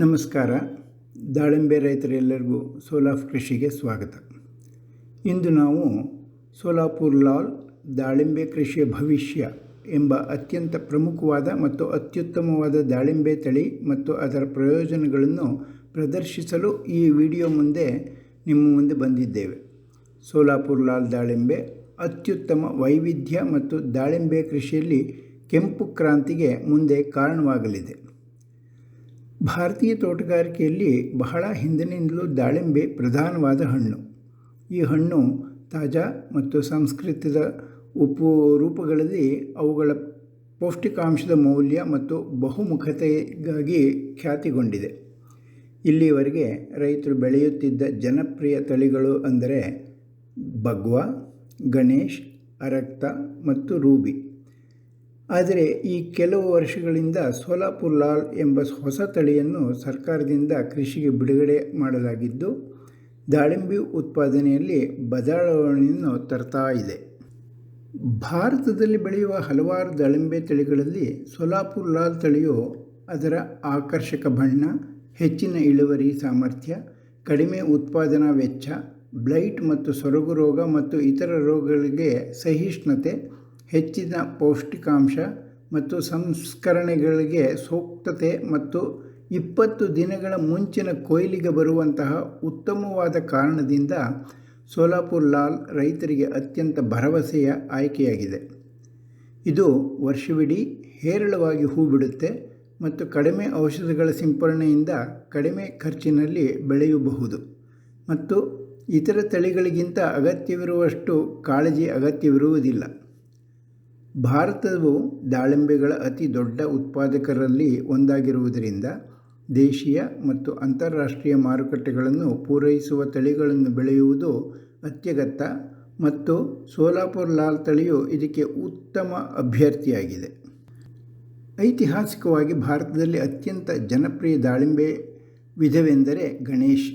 ನಮಸ್ಕಾರ. ದಾಳಿಂಬೆ ರೈತರೆಲ್ಲರಿಗೂ ಸೋಲಾಫ್ ಕೃಷಿಗೆ ಸ್ವಾಗತ. ಇಂದು ನಾವು ಸೋಲಾಪುರ್ ಲಾಲ್ ದಾಳಿಂಬೆ ಕೃಷಿಯ ಭವಿಷ್ಯ ಎಂಬ ಅತ್ಯಂತ ಪ್ರಮುಖವಾದ ಮತ್ತು ಅತ್ಯುತ್ತಮವಾದ ದಾಳಿಂಬೆ ತಳಿ ಮತ್ತು ಅದರ ಪ್ರಯೋಜನಗಳನ್ನು ಪ್ರದರ್ಶಿಸಲು ಈ ವಿಡಿಯೋ ಮುಂದೆ ನಿಮ್ಮ ಮುಂದೆ ಬಂದಿದ್ದೇವೆ. ಸೋಲಾಪುರ್ ಲಾಲ್ ದಾಳಿಂಬೆ ಅತ್ಯುತ್ತಮ ವೈವಿಧ್ಯ ಮತ್ತು ದಾಳಿಂಬೆ ಕೃಷಿಯಲ್ಲಿ ಕೆಂಪು ಕ್ರಾಂತಿಗೆ ಮುಂದೆ ಕಾರಣವಾಗಲಿದೆ. ಭಾರತೀಯ ತೋಟಗಾರಿಕೆಯಲ್ಲಿ ಬಹಳ ಹಿಂದಿನಿಂದಲೂ ದಾಳಿಂಬೆ ಪ್ರಧಾನವಾದ ಹಣ್ಣು. ಈ ಹಣ್ಣು ತಾಜಾ ಮತ್ತು ಸಂಸ್ಕೃತದ ಉಪು ರೂಪಗಳಲ್ಲಿ ಅವುಗಳ ಪೌಷ್ಟಿಕಾಂಶದ ಮೌಲ್ಯ ಮತ್ತು ಬಹುಮುಖತೆಗಾಗಿ ಖ್ಯಾತಿಗೊಂಡಿದೆ. ಇಲ್ಲಿವರೆಗೆ ರೈತರು ಬೆಳೆಯುತ್ತಿದ್ದ ಜನಪ್ರಿಯ ತಳಿಗಳು ಅಂದರೆ ಬಗ್ವಾ ಗಣೇಶ್, ಅರಕ್ತ ಮತ್ತು ರೂಬಿ. ಆದರೆ ಈ ಕೆಲವು ವರ್ಷಗಳಿಂದ ಸೋಲಾಪುರ್ ಲಾಲ್ ಎಂಬ ಹೊಸ ತಳಿಯನ್ನು ಸರ್ಕಾರದಿಂದ ಕೃಷಿಗೆ ಬಿಡುಗಡೆ ಮಾಡಲಾಗಿದ್ದು, ದಾಳಿಂಬೆ ಉತ್ಪಾದನೆಯಲ್ಲಿ ಬದಲಾವಣೆಯನ್ನು ತರ್ತಾ ಇದೆ. ಭಾರತದಲ್ಲಿ ಬೆಳೆಯುವ ಹಲವಾರು ದಾಳಿಂಬೆ ತಳಿಗಳಲ್ಲಿ ಸೋಲಾಪುರ್ ಲಾಲ್ ತಳಿಯು ಅದರ ಆಕರ್ಷಕ ಬಣ್ಣ, ಹೆಚ್ಚಿನ ಇಳುವರಿ ಸಾಮರ್ಥ್ಯ, ಕಡಿಮೆ ಉತ್ಪಾದನಾ ವೆಚ್ಚ, ಬ್ಲೈಟ್ ಮತ್ತು ಸೊರಗು ರೋಗ ಮತ್ತು ಇತರ ರೋಗಗಳಿಗೆ ಸಹಿಷ್ಣುತೆ ಹೆಚ್ಚಿನ ಪೌಷ್ಟಿಕಾಂಶ ಮತ್ತು ಸಂಸ್ಕರಣೆಗಳಿಗೆ ಸೂಕ್ತತೆ ಮತ್ತು ಇಪ್ಪತ್ತು ದಿನಗಳ ಮುಂಚಿನ ಕೊಯ್ಲಿಗೆ ಬರುವಂತಹ ಉತ್ತಮವಾದ ಕಾರಣದಿಂದ ಸೋಲಾಪುರ್ ಲಾಲ್ ರೈತರಿಗೆ ಅತ್ಯಂತ ಭರವಸೆಯ ಆಯ್ಕೆಯಾಗಿದೆ. ಇದು ವರ್ಷವಿಡೀ ಹೇರಳವಾಗಿ ಹೂ ಬಿಡುತ್ತೆ ಮತ್ತು ಕಡಿಮೆ ಔಷಧಗಳ ಸಿಂಪರಣೆಯಿಂದ ಕಡಿಮೆ ಖರ್ಚಿನಲ್ಲಿ ಬೆಳೆಯಬಹುದು ಮತ್ತು ಇತರ ತಳಿಗಳಿಗಿಂತ ಅಗತ್ಯವಿರುವಷ್ಟು ಕಾಳಜಿ ಅಗತ್ಯವಿರುವುದಿಲ್ಲ. ಭಾರತವು ದಾಳಿಂಬೆಗಳ ಅತಿ ದೊಡ್ಡ ಉತ್ಪಾದಕರಲ್ಲಿ ಒಂದಾಗಿರುವುದರಿಂದ ದೇಶೀಯ ಮತ್ತು ಅಂತಾರಾಷ್ಟ್ರೀಯ ಮಾರುಕಟ್ಟೆಗಳನ್ನು ಪೂರೈಸುವ ತಳಿಗಳನ್ನು ಬೆಳೆಯುವುದು ಅತ್ಯಗತ್ಯ ಮತ್ತು ಸೋಲಾಪುರ್ ಲಾಲ್ ತಳಿಯು ಇದಕ್ಕೆ ಉತ್ತಮ ಅಭ್ಯರ್ಥಿಯಾಗಿದೆ. ಐತಿಹಾಸಿಕವಾಗಿ ಭಾರತದಲ್ಲಿ ಅತ್ಯಂತ ಜನಪ್ರಿಯ ದಾಳಿಂಬೆ ವಿಧವೆಂದರೆ ಗಣೇಶ್.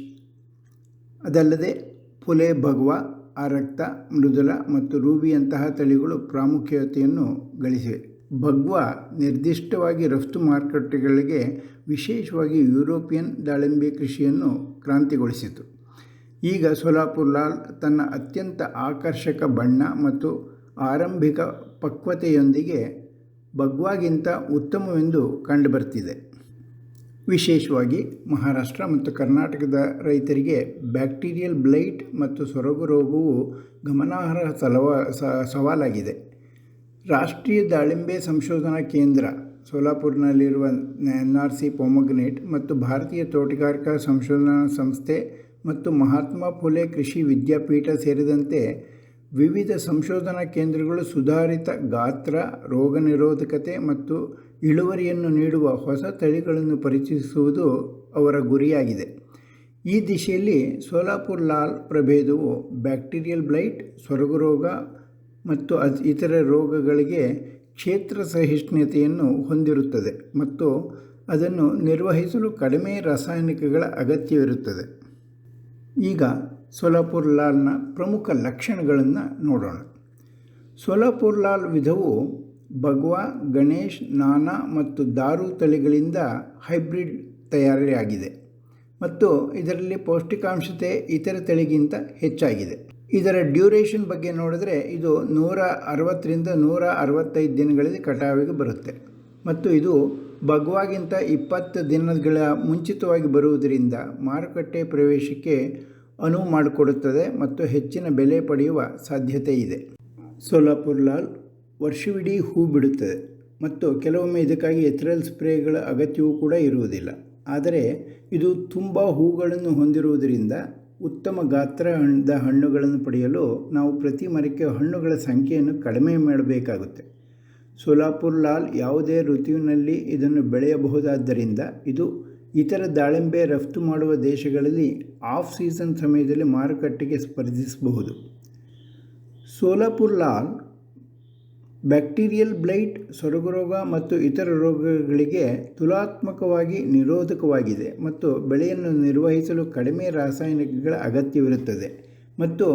ಅದಲ್ಲದೆ ಪುಲೆ ಭಗವಾ ಆರಕ್ತ ಮೃದುಲ ಮತ್ತು ರೂಬಿಯಂತಹ ತಳಿಗಳು ಪ್ರಾಮುಖ್ಯತೆಯನ್ನು ಗಳಿಸಿವೆ. ಭಗ್ವಾ ನಿರ್ದಿಷ್ಟವಾಗಿ ರಫ್ತು ಮಾರುಕಟ್ಟೆಗಳಿಗೆ ವಿಶೇಷವಾಗಿ ಯುರೋಪಿಯನ್ ದಾಳಿಂಬೆ ಕೃಷಿಯನ್ನು ಕ್ರಾಂತಿಗೊಳಿಸಿತು. ಈಗ ಸೋಲಾಪುರ್ ಲಾಲ್ ತನ್ನ ಅತ್ಯಂತ ಆಕರ್ಷಕ ಬಣ್ಣ ಮತ್ತು ಆರಂಭಿಕ ಪಕ್ವತೆಯೊಂದಿಗೆ ಭಗ್ವಾಗಿಂತ ಉತ್ತಮವೆಂದು ಕಂಡುಬರ್ತಿದೆ. ವಿಶೇಷವಾಗಿ ಮಹಾರಾಷ್ಟ್ರ ಮತ್ತು ಕರ್ನಾಟಕದ ರೈತರಿಗೆ ಬ್ಯಾಕ್ಟೀರಿಯಲ್ ಬ್ಲೈಟ್ ಮತ್ತು ಸೊರಗು ರೋಗವು ಗಮನಾರ್ಹ ಸಲವ ಸವಾಲಾಗಿದೆ. ರಾಷ್ಟ್ರೀಯ ದಾಳಿಂಬೆ ಸಂಶೋಧನಾ ಕೇಂದ್ರ ಸೋಲಾಪುರ್ನಲ್ಲಿರುವ ಎನ್ ಆರ್ ಸಿ ಪೊಮೊಗ್ನೇಟ್ ಮತ್ತು ಭಾರತೀಯ ತೋಟಗಾರಿಕಾ ಸಂಶೋಧನಾ ಸಂಸ್ಥೆ ಮತ್ತು ಮಹಾತ್ಮ ಫುಲೆ ಕೃಷಿ ವಿದ್ಯಾಪೀಠ ಸೇರಿದಂತೆ ವಿವಿಧ ಸಂಶೋಧನಾ ಕೇಂದ್ರಗಳು ಸುಧಾರಿತ ಗಾತ್ರ ರೋಗ ನಿರೋಧಕತೆ ಮತ್ತು ಇಳುವರಿಯನ್ನು ನೀಡುವ ಹೊಸ ತಳಿಗಳನ್ನು ಪರಿಚಯಿಸುವುದು ಅವರ ಗುರಿಯಾಗಿದೆ. ಈ ದಿಶೆಯಲ್ಲಿ ಸೋಲಾಪುರ್ ಲಾಲ್ ಪ್ರಭೇದವು ಬ್ಯಾಕ್ಟೀರಿಯಲ್ ಬ್ಲೈಟ್ ಸೊರಗು ರೋಗ ಮತ್ತು ಇತರ ರೋಗಗಳಿಗೆ ಕ್ಷೇತ್ರ ಸಹಿಷ್ಣುತೆಯನ್ನು ಹೊಂದಿರುತ್ತದೆ ಮತ್ತು ಅದನ್ನು ನಿರ್ವಹಿಸಲು ಕಡಿಮೆ ರಾಸಾಯನಿಕಗಳ ಅಗತ್ಯವಿರುತ್ತದೆ. ಈಗ ಸೋಲಾಪುರ್ ಲಾಲ್ನ ಪ್ರಮುಖ ಲಕ್ಷಣಗಳನ್ನು ನೋಡೋಣ. ಸೋಲಾಪುರ್ ಲಾಲ್ ವಿಧವು ಭಗ್ವಾ, ಗಣೇಶ್, ನಾನಾ ಮತ್ತು ದಾರು ತಳಿಗಳಿಂದ ಹೈಬ್ರಿಡ್ ತಯಾರಿಯಾಗಿದೆ ಮತ್ತು ಇದರಲ್ಲಿ ಪೌಷ್ಟಿಕಾಂಶತೆ ಇತರ ತಳಿಗಿಂತ ಹೆಚ್ಚಾಗಿದೆ. ಇದರ ಡ್ಯೂರೇಷನ್ ಬಗ್ಗೆ ನೋಡಿದ್ರೆ ಇದು ನೂರ ಅರವತ್ತರಿಂದ ನೂರ ಅರವತ್ತೈದು ದಿನಗಳಲ್ಲಿ ಕಟಾವಿಗೆ ಬರುತ್ತೆ ಮತ್ತು ಇದು ಭಗವಾಗಿಂತ ಇಪ್ಪತ್ತು ದಿನಗಳ ಮುಂಚಿತವಾಗಿ ಬರುವುದರಿಂದ ಮಾರುಕಟ್ಟೆ ಪ್ರವೇಶಕ್ಕೆ ಅನುವು ಮಾಡಿಕೊಡುತ್ತದೆ ಮತ್ತು ಹೆಚ್ಚಿನ ಬೆಲೆ ಪಡೆಯುವ ಸಾಧ್ಯತೆ ಇದೆ. ಸೋಲಾಪುರ್ ಲಾಲ್ ವರ್ಷವಿಡೀ ಹೂ ಬಿಡುತ್ತದೆ. ಮತ್ತು ಕೆಲವೊಮ್ಮೆ ಇದಕ್ಕಾಗಿ ಎಥರಲ್ ಸ್ಪ್ರೇಗಳ ಅಗತ್ಯವೂ ಕೂಡ ಇರುವುದಿಲ್ಲ. ಆದರೆ ಇದು ತುಂಬ ಹೂಗಳನ್ನು ಹೊಂದಿರುವುದರಿಂದ ಉತ್ತಮ ಗಾತ್ರದ ಹಣ್ಣುಗಳನ್ನು ಪಡೆಯಲು ನಾವು ಪ್ರತಿ ಮರಕ್ಕೆ ಹಣ್ಣುಗಳ ಸಂಖ್ಯೆಯನ್ನು ಕಡಿಮೆ ಮಾಡಬೇಕಾಗುತ್ತೆ. ಸೋಲಾಪುರ್ ಲಾಲ್ ಯಾವುದೇ ಋತುವಿನಲ್ಲಿ ಇದನ್ನು ಬೆಳೆಯಬಹುದಾದ್ದರಿಂದ ಇದು ಇತರ ದಾಳಿಂಬೆ ರಫ್ತು ಮಾಡುವ ದೇಶಗಳಲ್ಲಿ ಆಫ್ ಸೀಸನ್ ಸಮಯದಲ್ಲಿ ಮಾರುಕಟ್ಟೆಗೆ ಸ್ಪರ್ಧಿಸಬಹುದು. ಸೋಲಾಪುರ್ ಲಾಲ್ ಬ್ಯಾಕ್ಟೀರಿಯಲ್ ಬ್ಲೈಟ್ ಸೊರಗರೋಗ ಮತ್ತು ಇತರ ರೋಗಗಳಿಗೆ ತುಲಾತ್ಮಕವಾಗಿ ನಿರೋಧಕವಾಗಿದೆ ಮತ್ತು ಬೆಳೆಯನ್ನು ನಿರ್ವಹಿಸಲು ಕಡಿಮೆ ರಾಸಾಯನಿಕಗಳ ಅಗತ್ಯವಿರುತ್ತದೆ ಮತ್ತು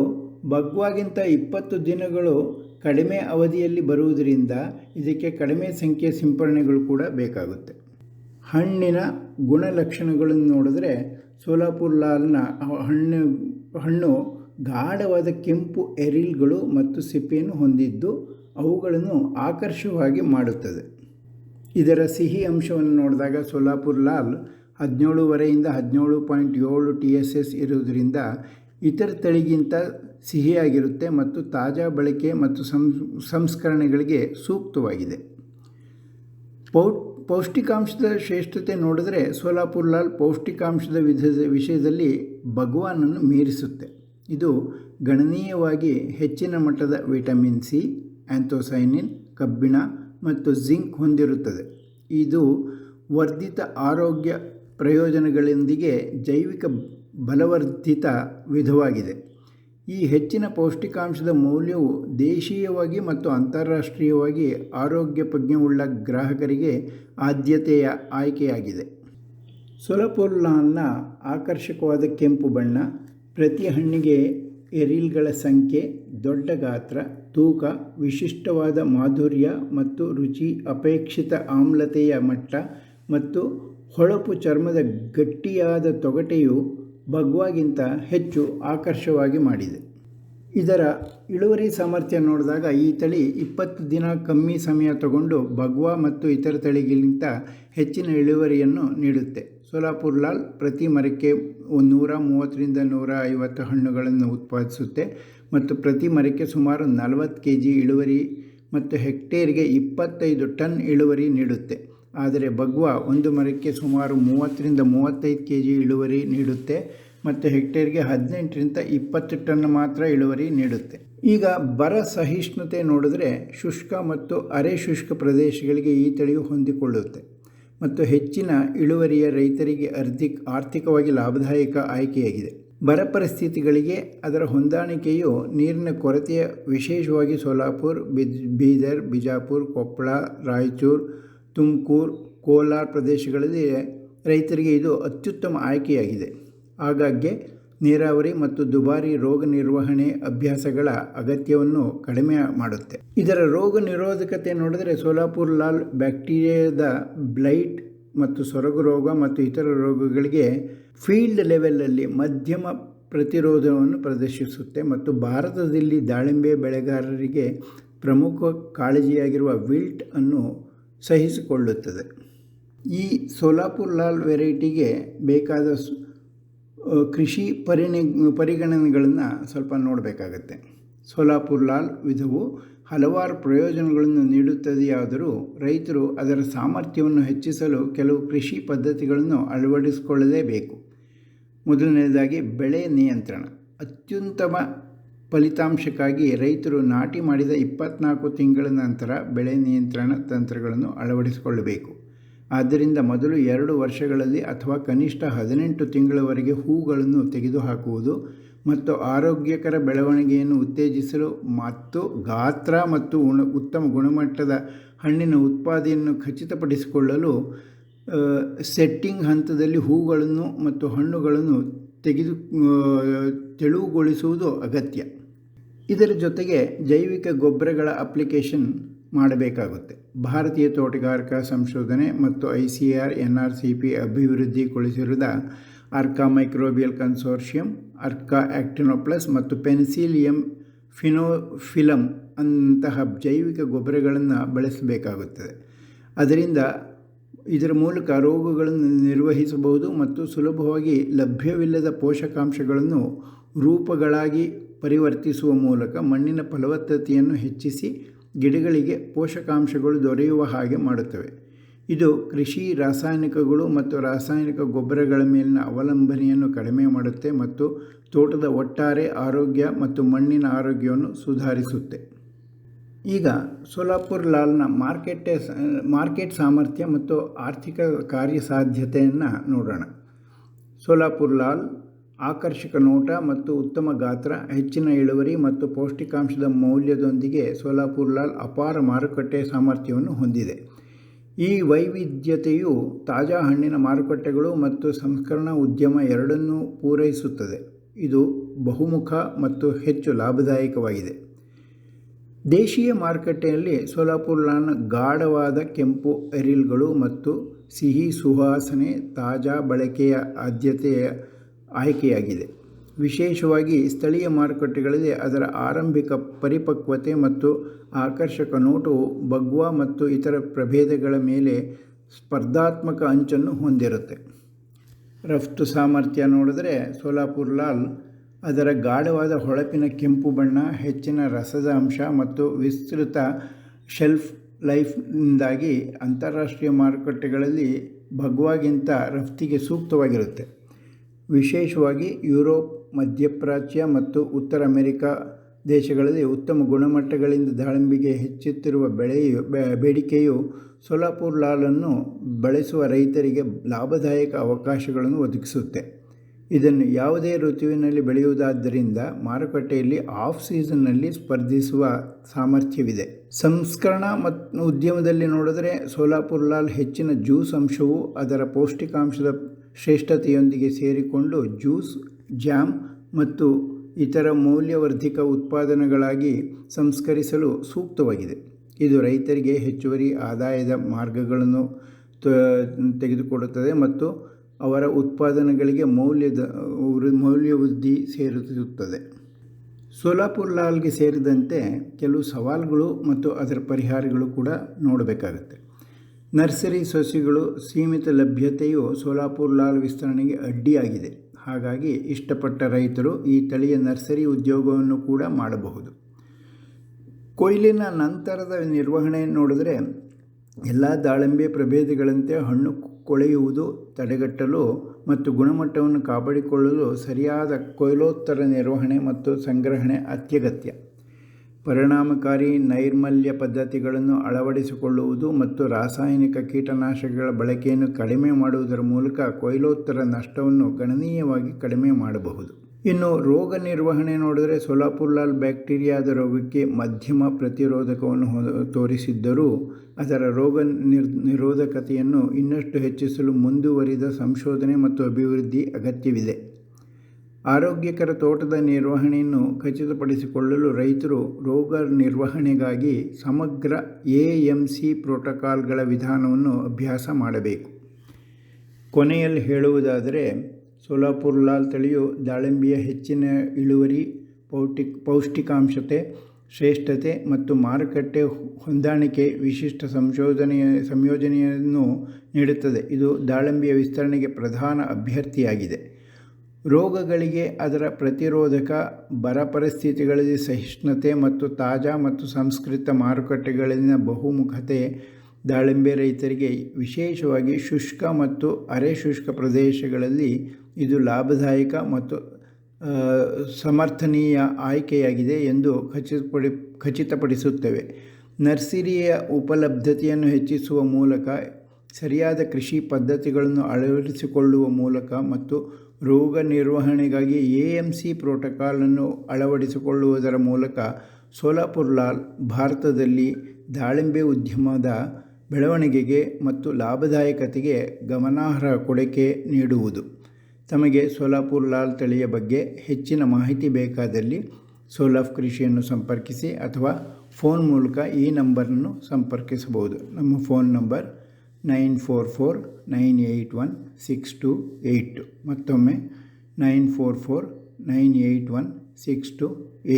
ಬಗ್ವಾಗಿಂತ ಇಪ್ಪತ್ತು ದಿನಗಳು ಕಡಿಮೆ ಅವಧಿಯಲ್ಲಿ ಬರುವುದರಿಂದ ಇದಕ್ಕೆ ಕಡಿಮೆ ಸಂಖ್ಯೆಯ ಸಿಂಪರಣೆಗಳು ಕೂಡ ಬೇಕಾಗುತ್ತೆ. ಹಣ್ಣಿನ ಗುಣಲಕ್ಷಣಗಳನ್ನು ನೋಡಿದ್ರೆ ಸೋಲಾಪುರ್ ಲಾಲ್ನ ಹಣ್ಣು ಹಣ್ಣು ಗಾಢವಾದ ಕೆಂಪು ಎರಿಲ್ಗಳು ಮತ್ತು ಸಿಪ್ಪೆಯನ್ನು ಹೊಂದಿದ್ದು ಅವುಗಳನ್ನು ಆಕರ್ಷವಾಗಿ ಮಾಡುತ್ತದೆ. ಇದರ ಸಿಹಿ ಅಂಶವನ್ನು ನೋಡಿದಾಗ ಸೋಲಾಪುರ್ ಲಾಲ್ ಹದಿನೇಳುವರೆಯಿಂದ ಹದಿನೇಳು ಪಾಯಿಂಟ್ ಏಳು ಟಿ ಎಸ್ ಎಸ್ ಇರುವುದರಿಂದ ಇತರ ತಳಿಗಿಂತ ಸಿಹಿಯಾಗಿರುತ್ತೆ ಮತ್ತು ತಾಜಾ ಬಳಕೆ ಮತ್ತು ಸಂಸ್ಕರಣೆಗಳಿಗೆ ಸೂಕ್ತವಾಗಿದೆ. ಪೌ ಪೌಷ್ಟಿಕಾಂಶದ ಶ್ರೇಷ್ಠತೆ ನೋಡಿದ್ರೆ ಸೋಲಾಪುರ್ ಲಾಲ್ ಪೌಷ್ಟಿಕಾಂಶದ ವಿಧದ, ವಿಷಯದಲ್ಲಿ ಭಗವಾನನ್ನು ಮೀರಿಸುತ್ತೆ. ಇದು ಗಣನೀಯವಾಗಿ ಹೆಚ್ಚಿನ ಮಟ್ಟದ ವಿಟಮಿನ್ ಸಿ ಆ್ಯಂಥೋಸೈನಿನ್ ಕಬ್ಬಿಣ ಮತ್ತು ಜಿಂಕ್ ಹೊಂದಿರುತ್ತದೆ. ಇದು ವರ್ಧಿತ ಆರೋಗ್ಯ ಪ್ರಯೋಜನಗಳೊಂದಿಗೆ ಜೈವಿಕ ಬಲವರ್ಧಿತ ವಿಧವಾಗಿದೆ. ಈ ಹೆಚ್ಚಿನ ಪೌಷ್ಟಿಕಾಂಶದ ಮೌಲ್ಯವು ದೇಶೀಯವಾಗಿ ಮತ್ತು ಅಂತಾರಾಷ್ಟ್ರೀಯವಾಗಿ ಆರೋಗ್ಯ ಪ್ರಜ್ಞೆವುಳ್ಳ ಗ್ರಾಹಕರಿಗೆ ಆದ್ಯತೆಯ ಆಯ್ಕೆಯಾಗಿದೆ. ಸೊಲಪೊಲ್ಲಾನ್ನ ಆಕರ್ಷಕವಾದ ಕೆಂಪು ಬಣ್ಣ, ಪ್ರತಿ ಹಣ್ಣಿಗೆ ಎರಿಲ್ಗಳ ಸಂಖ್ಯೆ ದೊಡ್ಡ ಗಾತ್ರ, ತೂಕ, ವಿಶಿಷ್ಟವಾದ ಮಾಧುರ್ಯ ಮತ್ತು ರುಚಿ, ಅಪೇಕ್ಷಿತ ಆಮ್ಲತೆಯ ಮಟ್ಟ ಮತ್ತು ಹೊಳಪು ಚರ್ಮದ ಗಟ್ಟಿಯಾದ ತೊಗಟೆಯು ಬಗ್ವಾಗಿಂತ ಹೆಚ್ಚು ಆಕರ್ಷವಾಗಿ ಮಾಡಿದೆ. ಇದರ ಇಳುವರಿ ಸಾಮರ್ಥ್ಯ ನೋಡಿದಾಗ ಈ ತಳಿ ಇಪ್ಪತ್ತು ದಿನ ಕಮ್ಮಿ ಸಮಯ ತಗೊಂಡು ಭಗ್ವಾ ಮತ್ತು ಇತರ ತಳಿಗಿಂತ ಹೆಚ್ಚಿನ ಇಳುವರಿಯನ್ನು ನೀಡುತ್ತೆ. ಸೋಲಾಪುರ್ ಲಾಲ್ ಪ್ರತಿ ಮರಕ್ಕೆ ನೂರ ಮೂವತ್ತರಿಂದ ನೂರ ಐವತ್ತು ಹಣ್ಣುಗಳನ್ನು ಉತ್ಪಾದಿಸುತ್ತೆ ಮತ್ತು ಪ್ರತಿ ಮರಕ್ಕೆ ಸುಮಾರು ನಲವತ್ತು ಕೆ ಜಿ ಇಳುವರಿ ಮತ್ತು ಹೆಕ್ಟೇರ್ಗೆ ಇಪ್ಪತ್ತೈದು ಟನ್ ಇಳುವರಿ ನೀಡುತ್ತೆ. ಆದರೆ ಭಗ್ವಾ ಒಂದು ಮರಕ್ಕೆ ಸುಮಾರು ಮೂವತ್ತರಿಂದ ಮೂವತ್ತೈದು ಕೆ ಜಿ ಇಳುವರಿ ನೀಡುತ್ತೆ. ಮತ್ತು ಹೆಕ್ಟೇರ್ಗೆ ಹದಿನೆಂಟರಿಂದ ಇಪ್ಪತ್ತು ಟನ್ ಮಾತ್ರ ಇಳುವರಿ ನೀಡುತ್ತೆ. ಈಗ ಬರ ಸಹಿಷ್ಣುತೆ ನೋಡಿದ್ರೆ ಶುಷ್ಕ ಮತ್ತು ಅರೆ ಶುಷ್ಕ ಪ್ರದೇಶಗಳಿಗೆ ಈ ತಳಿಯು ಹೊಂದಿಕೊಳ್ಳುತ್ತೆ. ಮತ್ತು ಹೆಚ್ಚಿನ ಇಳುವರಿಯ ರೈತರಿಗೆ ಅರ್ಧಿ ಆರ್ಥಿಕವಾಗಿ ಲಾಭದಾಯಕ ಆಯ್ಕೆಯಾಗಿದೆ. ಬರ ಪರಿಸ್ಥಿತಿಗಳಿಗೆ ಅದರ ಹೊಂದಾಣಿಕೆಯು ನೀರಿನ ಕೊರತೆಯ ವಿಶೇಷವಾಗಿ ಸೋಲಾಪುರ್ ಬೀದರ್, ಬಿಜಾಪುರ್, ಕೊಪ್ಪಳ, ರಾಯಚೂರು, ತುಮಕೂರು, ಕೋಲಾರ ಪ್ರದೇಶಗಳಲ್ಲಿ ರೈತರಿಗೆ ಇದು ಅತ್ಯುತ್ತಮ ಆಯ್ಕೆಯಾಗಿದೆ. ಆಗಾಗ್ಗೆ ನೀರಾವರಿ ಮತ್ತು ದುಬಾರಿ ರೋಗ ನಿರ್ವಹಣೆ ಅಭ್ಯಾಸಗಳ ಅಗತ್ಯವನ್ನು ಕಡಿಮೆ ಮಾಡುತ್ತೆ. ಇದರ ರೋಗ ನಿರೋಧಕತೆ ನೋಡಿದರೆ ಸೋಲಾಪುರ್ ಲಾಲ್ ಬ್ಯಾಕ್ಟೀರಿಯಾದ ಬ್ಲೈಟ್ ಮತ್ತು ಸೊರಗು ರೋಗ ಮತ್ತು ಇತರ ರೋಗಗಳಿಗೆ ಫೀಲ್ಡ್ ಲೆವೆಲಲ್ಲಿ ಮಧ್ಯಮ ಪ್ರತಿರೋಧವನ್ನು ಪ್ರದರ್ಶಿಸುತ್ತೆ ಮತ್ತು ಭಾರತದಲ್ಲಿ ದಾಳಿಂಬೆ ಬೆಳೆಗಾರರಿಗೆ ಪ್ರಮುಖ ಕಾಳಜಿಯಾಗಿರುವ ವಿಲ್ಟ್ ಅನ್ನು ಸಹಿಸಿಕೊಳ್ಳುತ್ತದೆ. ಈ ಸೋಲಾಪುರ್ ಲಾಲ್ ವೆರೈಟಿಗೆ ಬೇಕಾದ ಕೃಷಿ ಪರಿಣಿ, ಪರಿಗಣನೆಗಳನ್ನು ಸ್ವಲ್ಪ ನೋಡಬೇಕಾಗತ್ತೆ. ಸೋಲಾಪುರ್ ಲಾಲ್ ವಿಧವು ಹಲವಾರು ಪ್ರಯೋಜನಗಳನ್ನು ನೀಡುತ್ತದೆಯಾದರೂ ರೈತರು ಅದರ ಸಾಮರ್ಥ್ಯವನ್ನು ಹೆಚ್ಚಿಸಲು ಕೆಲವು ಕೃಷಿ ಪದ್ಧತಿಗಳನ್ನು ಅಳವಡಿಸಿಕೊಳ್ಳಲೇಬೇಕು. ಮೊದಲನೇದಾಗಿ ಬೆಳೆ ನಿಯಂತ್ರಣ. ಅತ್ಯುತ್ತಮ ಫಲಿತಾಂಶಕ್ಕಾಗಿ ರೈತರು ನಾಟಿ ಮಾಡಿದ ಇಪ್ಪತ್ನಾಲ್ಕು ತಿಂಗಳ ನಂತರ ಬೆಳೆ ನಿಯಂತ್ರಣ ತಂತ್ರಗಳನ್ನು ಅಳವಡಿಸಿಕೊಳ್ಳಬೇಕು. ಆದ್ದರಿಂದ ಮೊದಲು ಎರಡು ವರ್ಷಗಳಲ್ಲಿ ಅಥವಾ ಕನಿಷ್ಠ ಹದಿನೆಂಟು ತಿಂಗಳವರೆಗೆ ಹೂಗಳನ್ನು ತೆಗೆದುಹಾಕುವುದು ಮತ್ತು ಆರೋಗ್ಯಕರ ಬೆಳವಣಿಗೆಯನ್ನು ಉತ್ತೇಜಿಸಲು ಮತ್ತು ಗಾತ್ರ ಮತ್ತು ಉತ್ತಮ ಗುಣಮಟ್ಟದ ಹಣ್ಣಿನ ಉತ್ಪಾದನೆಯನ್ನು ಖಚಿತಪಡಿಸಿಕೊಳ್ಳಲು ಸೆಟ್ಟಿಂಗ್ ಹಂತದಲ್ಲಿ ಹೂಗಳನ್ನು ಮತ್ತು ಹಣ್ಣುಗಳನ್ನು ತೆಗೆದು ತೆಳುವುಗೊಳಿಸುವುದು ಅಗತ್ಯ. ಇದರ ಜೊತೆಗೆ ಜೈವಿಕ ಗೊಬ್ಬರಗಳ ಅಪ್ಲಿಕೇಶನ್ ಮಾಡಬೇಕಾಗುತ್ತೆ. ಭಾರತೀಯ ತೋಟಗಾರಿಕಾ ಸಂಶೋಧನೆ ಮತ್ತು I C R, N R C P ಅಭಿವೃದ್ಧಿಗೊಳಿಸಿರುವ Arka microbial consortium Arka Actinoplus ಮತ್ತು ಪೆನ್ಸಿಲಿಯಂ ಫಿನೋಫಿಲಮ್ ಅಂತಹ ಜೈವಿಕ ಗೊಬ್ಬರಗಳನ್ನು ಬಳಸಬೇಕಾಗುತ್ತದೆ. ಅದರಿಂದ ಇದರ ಮೂಲಕ ರೋಗಗಳನ್ನು ನಿರ್ವಹಿಸಬಹುದು ಮತ್ತು ಸುಲಭವಾಗಿ ಲಭ್ಯವಿಲ್ಲದ ಪೋಷಕಾಂಶಗಳನ್ನು ರೂಪಗಳಾಗಿ ಪರಿವರ್ತಿಸುವ ಮೂಲಕ ಮಣ್ಣಿನ ಫಲವತ್ತತೆಯನ್ನು ಹೆಚ್ಚಿಸಿ ಗಿಡಗಳಿಗೆ ಪೋಷಕಾಂಶಗಳು ದೊರೆಯುವ ಹಾಗೆ ಮಾಡುತ್ತವೆ. ಇದು ಕೃಷಿ, ರಾಸಾಯನಿಕಗಳು ಮತ್ತು ರಾಸಾಯನಿಕ ಗೊಬ್ಬರಗಳ ಮೇಲಿನ ಅವಲಂಬನೆಯನ್ನು ಕಡಿಮೆ ಮಾಡುತ್ತೆ ಮತ್ತು ತೋಟದ ಒಟ್ಟಾರೆ ಆರೋಗ್ಯ ಮತ್ತು ಮಣ್ಣಿನ ಆರೋಗ್ಯವನ್ನು ಸುಧಾರಿಸುತ್ತೆ. ಈಗ ಸೋಲಾಪುರ್ ಲಾಲ್ನ ಮಾರ್ಕೆಟ್ ಮಾರ್ಕೆಟ್ ಸಾಮರ್ಥ್ಯ ಮತ್ತು ಆರ್ಥಿಕ ಕಾರ್ಯಸಾಧ್ಯತೆಯನ್ನು ನೋಡೋಣ. ಸೋಲಾಪುರ್ ಲಾಲ್ ಆಕರ್ಷಕ ನೋಟ ಮತ್ತು ಉತ್ತಮ ಗಾತ್ರ, ಹೆಚ್ಚಿನ ಇಳುವರಿ ಮತ್ತು ಪೌಷ್ಟಿಕಾಂಶದ ಮೌಲ್ಯದೊಂದಿಗೆ ಸೋಲಾಪುರ್ ಲಾಲ್ ಅಪಾರ ಮಾರುಕಟ್ಟೆ ಸಾಮರ್ಥ್ಯವನ್ನು ಹೊಂದಿದೆ. ಈ ವೈವಿಧ್ಯತೆಯು ತಾಜಾ ಹಣ್ಣಿನ ಮಾರುಕಟ್ಟೆಗಳು ಮತ್ತು ಸಂಸ್ಕರಣಾ ಉದ್ಯಮ ಎರಡನ್ನೂ ಪೂರೈಸುತ್ತದೆ. ಇದು ಬಹುಮುಖ ಮತ್ತು ಹೆಚ್ಚು ಲಾಭದಾಯಕವಾಗಿದೆ. ದೇಶೀಯ ಮಾರುಕಟ್ಟೆಯಲ್ಲಿ ಸೋಲಾಪುರ್ ಲಾಲ್ನ ಗಾಢವಾದ ಕೆಂಪು ಎರಿಲ್ಗಳು ಮತ್ತು ಸಿಹಿ ಸುಹಾಸನೆ ತಾಜಾ ಬಳಕೆಯ ಆದ್ಯತೆಯ ಆಯ್ಕೆಯಾಗಿದೆ. ವಿಶೇಷವಾಗಿ ಸ್ಥಳೀಯ ಮಾರುಕಟ್ಟೆಗಳಲ್ಲಿ ಅದರ ಆರಂಭಿಕ ಪರಿಪಕ್ವತೆ ಮತ್ತು ಆಕರ್ಷಕ ನೋಟು ಬಗ್ವಾ ಮತ್ತು ಇತರ ಪ್ರಭೇದಗಳ ಮೇಲೆ ಸ್ಪರ್ಧಾತ್ಮಕ ಅಂಚನ್ನು ಹೊಂದಿರುತ್ತೆ. ರಫ್ತು ಸಾಮರ್ಥ್ಯ ನೋಡಿದ್ರೆ ಸೋಲಾಪುರ್ ಲಾಲ್ ಅದರ ಗಾಢವಾದ ಹೊಳಪಿನ ಕೆಂಪು ಬಣ್ಣ, ಹೆಚ್ಚಿನ ರಸದ ಅಂಶ ಮತ್ತು ವಿಸ್ತೃತ ಶೆಲ್ಫ್ ಲೈಫ್ನಿಂದಾಗಿ ಅಂತಾರಾಷ್ಟ್ರೀಯ ಮಾರುಕಟ್ಟೆಗಳಲ್ಲಿ ಭಗ್ವಾಗಿಂತ ರಫ್ತಿಗೆ ಸೂಕ್ತವಾಗಿರುತ್ತೆ. ವಿಶೇಷವಾಗಿ ಯುರೋಪ್, ಮಧ್ಯಪ್ರಾಚ್ಯ ಮತ್ತು ಉತ್ತರ ಅಮೆರಿಕಾ ದೇಶಗಳಲ್ಲಿ ಉತ್ತಮ ಗುಣಮಟ್ಟಗಳಿಂದ ದಾಳಿಂಬೆಗೆ ಹೆಚ್ಚುತ್ತಿರುವ ಬೆಳೆಯು ಬೇಡಿಕೆಯು ಸೋಲಾಪುರ್ ಲಾಲನ್ನು ಬಳಸುವ ರೈತರಿಗೆ ಲಾಭದಾಯಕ ಅವಕಾಶಗಳನ್ನು ಒದಗಿಸುತ್ತೆ. ಇದನ್ನು ಯಾವುದೇ ಋತುವಿನಲ್ಲಿ ಬೆಳೆಯುವುದಾದ್ದರಿಂದ ಮಾರುಕಟ್ಟೆಯಲ್ಲಿ ಆಫ್ ಸೀಸನ್ನಲ್ಲಿ ಸ್ಪರ್ಧಿಸುವ ಸಾಮರ್ಥ್ಯವಿದೆ. ಸಂಸ್ಕರಣ ಮತ್ತು ಉದ್ಯಮದಲ್ಲಿ ನೋಡಿದರೆ ಸೋಲಾಪುರ್ ಲಾಲ್ ಹೆಚ್ಚಿನ ಜ್ಯೂಸ್ ಅಂಶವು ಅದರ ಪೌಷ್ಟಿಕಾಂಶದ ಶ್ರೇಷ್ಠತೆಯೊಂದಿಗೆ ಸೇರಿಕೊಂಡು ಜ್ಯೂಸ್, ಜಾಮ್ ಮತ್ತು ಇತರ ಮೌಲ್ಯವರ್ಧಿತ ಉತ್ಪಾದನೆಗಳಾಗಿ ಸಂಸ್ಕರಿಸಲು ಸೂಕ್ತವಾಗಿದೆ. ಇದು ರೈತರಿಗೆ ಹೆಚ್ಚುವರಿ ಆದಾಯದ ಮಾರ್ಗಗಳನ್ನು ತೆಗೆದುಕೊಡುತ್ತದೆ ಮತ್ತು ಅವರ ಉತ್ಪಾದನೆಗಳಿಗೆ ಮೌಲ್ಯದ ಮೌಲ್ಯವೃದ್ಧಿ ಸೇರಿಸುತ್ತದೆ ಸೋಲಾಪುರ್ ಲಾಲ್ಗೆ ಸೇರಿದಂತೆ ಕೆಲವು ಸವಾಲುಗಳು ಮತ್ತು ಅದರ ಪರಿಹಾರಗಳು ಕೂಡ ನೋಡಬೇಕಾಗುತ್ತೆ. ನರ್ಸರಿ ಸಸಿಗಳು ಸೀಮಿತ ಲಭ್ಯತೆಯು ಸೋಲಾಪುರ್ ಲಾಲ್ ವಿಸ್ತರಣೆಗೆ ಅಡ್ಡಿಯಾಗಿದೆ. ಹಾಗಾಗಿ ಇಷ್ಟಪಟ್ಟ ರೈತರು ಈ ತಳಿಯ ನರ್ಸರಿ ಉದ್ಯೋಗವನ್ನು ಕೂಡ ಮಾಡಬಹುದು. ಕೊಯ್ಲಿನ ನಂತರದ ನಿರ್ವಹಣೆಯನ್ನು ನೋಡಿದ್ರೆ, ಎಲ್ಲ ದಾಳಿಂಬೆ ಪ್ರಭೇದಗಳಂತೆ ಹಣ್ಣು ಕೊಳೆಯುವುದು, ತಡೆಗಟ್ಟಲು ಮತ್ತು ಗುಣಮಟ್ಟವನ್ನು ಕಾಪಾಡಿಕೊಳ್ಳಲು ಸರಿಯಾದ ಕೊಯ್ಲೋತ್ತರ ನಿರ್ವಹಣೆ ಮತ್ತು ಸಂಗ್ರಹಣೆ ಅತ್ಯಗತ್ಯ. ಪರಿಣಾಮಕಾರಿ ನೈರ್ಮಲ್ಯ ಪದ್ಧತಿಗಳನ್ನು ಅಳವಡಿಸಿಕೊಳ್ಳುವುದು ಮತ್ತು ರಾಸಾಯನಿಕ ಕೀಟನಾಶಕಗಳ ಬಳಕೆಯನ್ನು ಕಡಿಮೆ ಮಾಡುವುದರ ಮೂಲಕ ಕೊಯ್ಲೋತ್ತರ ನಷ್ಟವನ್ನು ಗಣನೀಯವಾಗಿ ಕಡಿಮೆ ಮಾಡಬಹುದು. ಇನ್ನು ರೋಗ ನಿರ್ವಹಣೆ ನೋಡಿದರೆ ಸೋಲಾಪುರ್ ಲಾಲ್ ಬ್ಯಾಕ್ಟೀರಿಯಾದ ರೋಗಕ್ಕೆ ಮಧ್ಯಮ ಪ್ರತಿರೋಧಕವನ್ನು ತೋರಿಸಿದ್ದರೂ ಅದರ ರೋಗ ನಿರ್ ನಿರೋಧಕತೆಯನ್ನು ಇನ್ನಷ್ಟು ಹೆಚ್ಚಿಸಲು ಮುಂದುವರಿದ ಸಂಶೋಧನೆ ಮತ್ತು ಅಭಿವೃದ್ಧಿ ಅಗತ್ಯವಿದೆ. ಆರೋಗ್ಯಕರ ತೋಟದ ನಿರ್ವಹಣೆಯನ್ನು ಖಚಿತಪಡಿಸಿಕೊಳ್ಳಲು ರೈತರು ರೋಗ ನಿರ್ವಹಣೆಗಾಗಿ ಸಮಗ್ರ ಎ ಎಂ ಸಿ ಪ್ರೋಟೋಕಾಲ್ಗಳ ವಿಧಾನವನ್ನು ಅಭ್ಯಾಸ ಮಾಡಬೇಕು. ಕೊನೆಯಲ್ಲಿ ಹೇಳುವುದಾದರೆ, ಸೋಲಾಪುರ್ ಲಾಲ್ ತಳಿಯು ದಾಳಿಂಬೆಯ ಹೆಚ್ಚಿನ ಇಳುವರಿ, ಪೌಷ್ಟಿಕ, ಪೌಷ್ಟಿಕಾಂಶತೆ ಶ್ರೇಷ್ಠತೆ ಮತ್ತು ಮಾರುಕಟ್ಟೆ ಹೊಂದಾಣಿಕೆ ವಿಶಿಷ್ಟ ಸಂಶೋಧನೆಯ ಸಂಯೋಜನೆಯನ್ನು ನೀಡುತ್ತದೆ. ಇದು ದಾಳಿಂಬೆಯ ವಿಸ್ತರಣೆಗೆ ಪ್ರಧಾನ ಅಭ್ಯರ್ಥಿಯಾಗಿದೆ. ರೋಗಗಳಿಗೆ ಅದರ ಪ್ರತಿರೋಧಕ, ಬರ ಪರಿಸ್ಥಿತಿಗಳಲ್ಲಿ ಸಹಿಷ್ಣುತೆ ಮತ್ತು ತಾಜಾ ಮತ್ತು ಸಂಸ್ಕೃತ ಮಾರುಕಟ್ಟೆಗಳಲ್ಲಿನ ಬಹುಮುಖತೆ ದಾಳಿಂಬೆ ರೈತರಿಗೆ ವಿಶೇಷವಾಗಿ ಶುಷ್ಕ ಮತ್ತು ಅರೆ ಶುಷ್ಕ ಪ್ರದೇಶಗಳಲ್ಲಿ ಇದು ಲಾಭದಾಯಕ ಮತ್ತು ಸಮರ್ಥನೀಯ ಆಯ್ಕೆಯಾಗಿದೆ ಎಂದು ಖಚಿತಪಡಿ, ಖಚಿತಪಡಿಸುತ್ತೇವೆ. ನರ್ಸರಿಯ ಉಪಲಬ್ಧತೆಯನ್ನು ಹೆಚ್ಚಿಸುವ ಮೂಲಕ, ಸರಿಯಾದ ಕೃಷಿ ಪದ್ಧತಿಗಳನ್ನು ಅಳವಡಿಸಿಕೊಳ್ಳುವ ಮೂಲಕ ಮತ್ತು ರೋಗ ನಿರ್ವಹಣೆಗಾಗಿ ಎ ಎಂ ಸಿ ಪ್ರೋಟೋಕಾಲನ್ನು ಅಳವಡಿಸಿಕೊಳ್ಳುವುದರ ಮೂಲಕ ಸೋಲಾಪುರ್ ಲಾಲ್ ಭಾರತದಲ್ಲಿ ದಾಳಿಂಬೆ ಉದ್ಯಮದ ಬೆಳವಣಿಗೆಗೆ ಮತ್ತು ಲಾಭದಾಯಕತೆಗೆ ಗಮನಾರ್ಹ ಕೊಡುಗೆ ನೀಡುವುದು. ತಮಗೆ ಸೋಲಾಪುರ್ ಲಾಲ್ ತಳಿಯ ಬಗ್ಗೆ ಹೆಚ್ಚಿನ ಮಾಹಿತಿ ಬೇಕಾದಲ್ಲಿ ಸೋಲಾಫ್ ಕೃಷಿಯನ್ನು ಸಂಪರ್ಕಿಸಿ ಅಥವಾ ಫೋನ್ ಮೂಲಕ ಈ ನಂಬರನ್ನು ಸಂಪರ್ಕಿಸಬಹುದು. ನಮ್ಮ phone number nine four four nine eight one six two eight ಮತ್ತೊಮ್ಮೆ nine four four nine eight one six two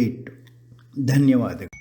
eight ಧನ್ಯವಾದಗಳು.